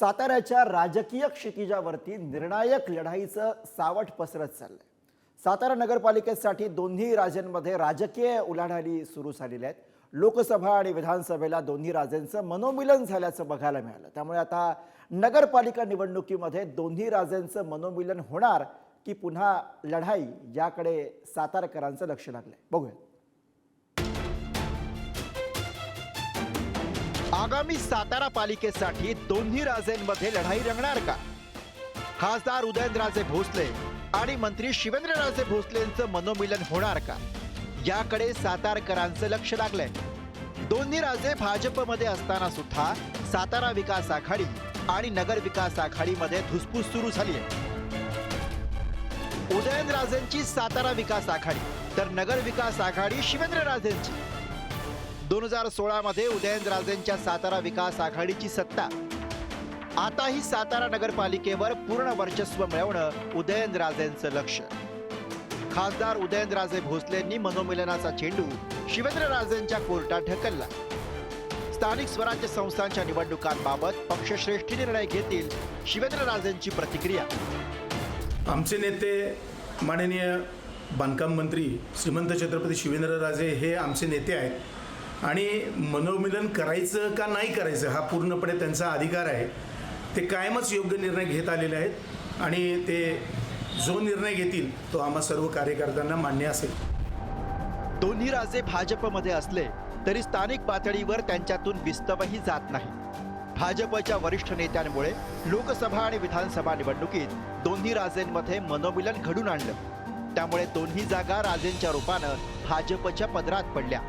साताऱ्याच्या राजकीय क्षितिजावरती निर्णायक लढाईचं सावट पसरत चाललंय. सातारा नगरपालिकेसाठी दोन्ही राजांमध्ये राजकीय उलाढाली सुरू झालेल्या आहेत. लोकसभा आणि विधानसभेला दोन्ही राजेंचं मनोमिलन झाल्याचं बघायला मिळालं. त्यामुळे आता नगरपालिका निवडणुकीमध्ये दोन्ही राजेंचं मनोमिलन होणार की पुन्हा लढाई याकडे सातारकरांचं लक्ष लागलंय. बघूया. आगामी सातारा पालिकेसाठी दोन्ही राजेंमध्ये लढाई रंगणार का? खासदार उदयनराजे भोसले आणि मंत्री शिवेंद्रराजे भोसलेंचं मनोमिलन होणार का? याकडे सातारकरांचं लक्ष लागलंय. दोन्ही राजे भाजपमध्ये असताना सुद्धा सातारा विकास आघाडी आणि नगर विकास आघाडीमध्ये धुसफूस सुरू झाली आहे. उदयनराजेंची सातारा विकास आघाडी तर नगर विकास आघाडी शिवेंद्रराजेंची. दोन हजार सोळामध्ये उदयनराजेंच्या सातारा विकास आघाडीची सत्ता. आताही सातारा नगरपालिकेवर पूर्ण वर्चस्व मिळवणं उदयनराजेंचं लक्ष. खासदार उदयनराजे भोसलेंनी मनोमिलनाचा चेंडू शिवेंद्रराजेंच्या कोर्टात ढकलला. स्थानिक स्वराज्य संस्थांच्या निवडणुकांबाबत पक्षश्रेष्ठी निर्णय घेतील शिवेंद्रराजेंची प्रतिक्रिया. आमचे नेते माननीय बांधकाम मंत्री श्रीमंत छत्रपती शिवेंद्रराजे हे आमचे नेते आहेत. आणि मनोमिलन करायचं का नाही करायचं हा पूर्णपणे त्यांचा अधिकार आहे. ते कायमच योग्य निर्णय घेत आलेले आहेत आणि ते जो निर्णय घेतील तो आम्हा सर्व कार्यकर्त्यांना मान्य असेल. दोन्ही राजे भाजपमध्ये असले तरी स्थानिक पातळीवर त्यांच्यातून विस्तवही जात नाही. भाजपच्या वरिष्ठ नेत्यांमुळे लोकसभा आणि विधानसभा निवडणुकीत दोन्ही राजेंमध्ये मनोमिलन घडून आणलं. त्यामुळे दोन्ही जागा राजेंच्या रूपानं भाजपच्या पदरात पडल्या.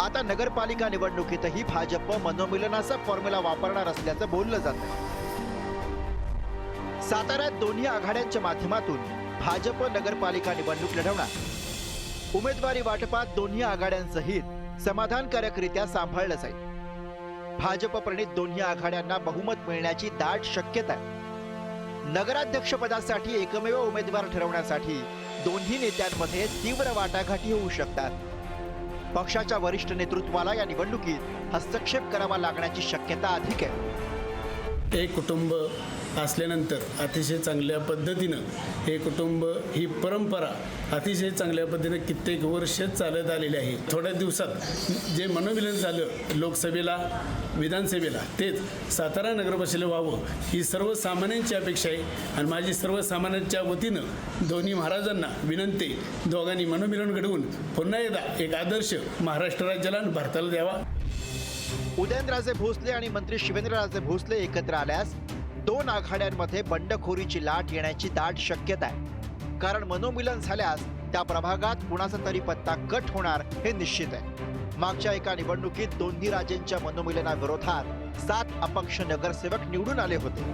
आता नगरपालिका निवडणुकीतही भाजप मनोमिलनाचा फॉर्म्युला वापरणार असल्याचं बोललं जातं. साताऱ्यात दोन्ही आघाड्यांच्या माध्यमातून भाजप नगरपालिका निवडणूक लढवणार. उमेदवारी वाटपात दोन्ही आघाड्यांसहित समाधानकारकरित्या सांभाळलं जाईल. भाजप प्रणित दोन्ही आघाड्यांना बहुमत मिळण्याची दाट शक्यता आहे. नगराध्यक्षपदासाठी एकमेव उमेदवार ठरवण्यासाठी दोन्ही नेत्यांमध्ये तीव्र वाटाघाटी होऊ शकतात. पक्षाच्या वरिष्ठ नेतृत्वाला या निवडणुकीत हस्तक्षेप करावा लागण्याची शक्यता अधिक आहे. ते कुटुंब असल्यानंतर अतिशय चांगल्या पद्धतीनं हे कुटुंब ही परंपरा अतिशय चांगल्या पद्धतीनं कित्येक वर्ष चालत आलेली आहे. थोड्या दिवसात जे मनोविलन झालं लोकसभेला विधानसभेला तेच सातारा नगरपरिषदेला व्हावं ही सर्वसामान्यांची अपेक्षा आहे. आणि माझी सर्वसामान्यांच्या वतीनं दोन्ही महाराजांना विनंती दोघांनी मनोमिलन घडवून पुन्हा एकदा एक आदर्श महाराष्ट्र राज्याला आणि भारताला द्यावा. उदयनराजे भोसले आणि मंत्री शिवेंद्रराजे भोसले एकत्र आल्यास दोन आघाड्यांमध्ये बंडखोरीची लाट येण्याची दाट शक्यता आहे. कारण मनोमिलन झाल्यास त्या प्रभागात कुणाचा तरी पत्ता कट होणार हे निश्चित आहे. मागच्या एका निवडणुकीत दोन्ही राजेंच्या मनोमिलनाविरोधात सात अपक्ष नगरसेवक निवडून आले होते.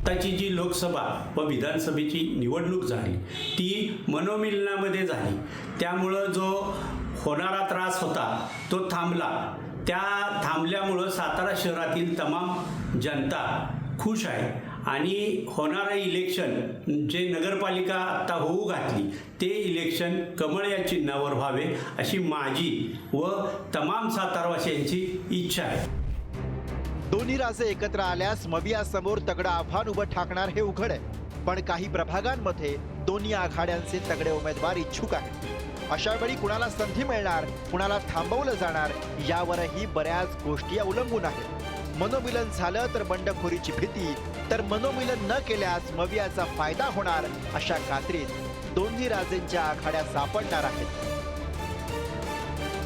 आताची जी लोकसभा व विधानसभेची निवडणूक झाली ती मनोमिलनामध्ये झाली. त्यामुळं जो होणारा त्रास होता तो थांबला. त्या थांबल्यामुळं सातारा शहरातील तमाम जनता खुश आहे. आणि होणारं इलेक्शन जे नगरपालिका आत्ता होऊ घातली ते इलेक्शन कमळ या चिन्हावर व्हावे अशी माझी व तमाम सातारवासियांची इच्छा आहे. दोन्ही राजे एकत्र आल्यास मवियासमोर तगडं आव्हान उभं ठाकणार हे उघड आहे. पण काही प्रभागांमध्ये दोन्ही आघाड्यांचे तगडे उमेदवार इच्छुक आहेत. अशा वेळी कुणाला संधी मिळणार कुणाला थांबवलं जाणार यावरही बऱ्याच गोष्टी अवलंबून आहेत. मनोमिलन झालं तर बंडखोरीची भीती तर मनोमिलन न केल्यास मवियाचा फायदा होणार अशा खात्रीत दोन्ही राजेंच्या आखाड्या सापडणार आहेत.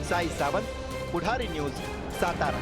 साई सावंत पुढारी न्यूज सातारा.